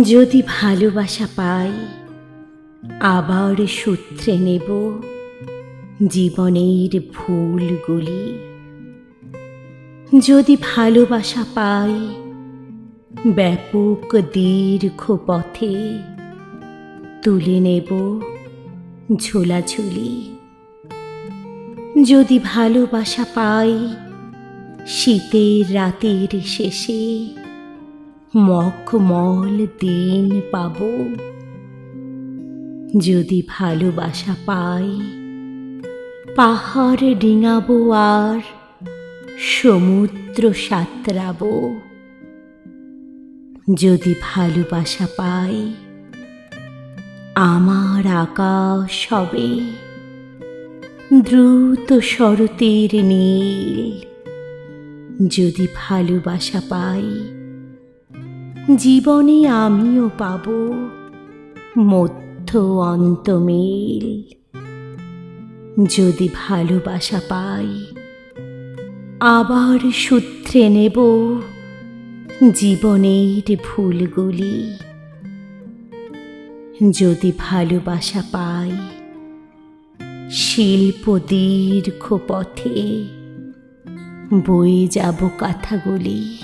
যদি ভালোবাসা পাই, আবার সূত্রে নেব জীবনের ভুলগুলি। যদি ভালোবাসা পাই, ব্যাপক দীর্ঘ পথে তুলে নেব ঝোলাঝুলি। যদি ভালোবাসা পাই, শীতের রাতের শেষে মখমল দিন পাব। যদি ভালোবাসা পাই, পাহাড় ডিঙাবো আর সমুদ্র সাঁতরাবো। যদি ভালোবাসা পাই, আমার আকাশ হবে দ্রুত শরতের নীল। যদি ভালোবাসা পাই জীবনে আমিও পাব মধ্য অন্তমিল। যদি ভালোবাসা পাই, আবার সূত্রে নেব জীবনের ভুলগুলি। যদি ভালোবাসা পাই, শিল্প দীর্ঘ পথে বয়ে যাব কথাগুলি।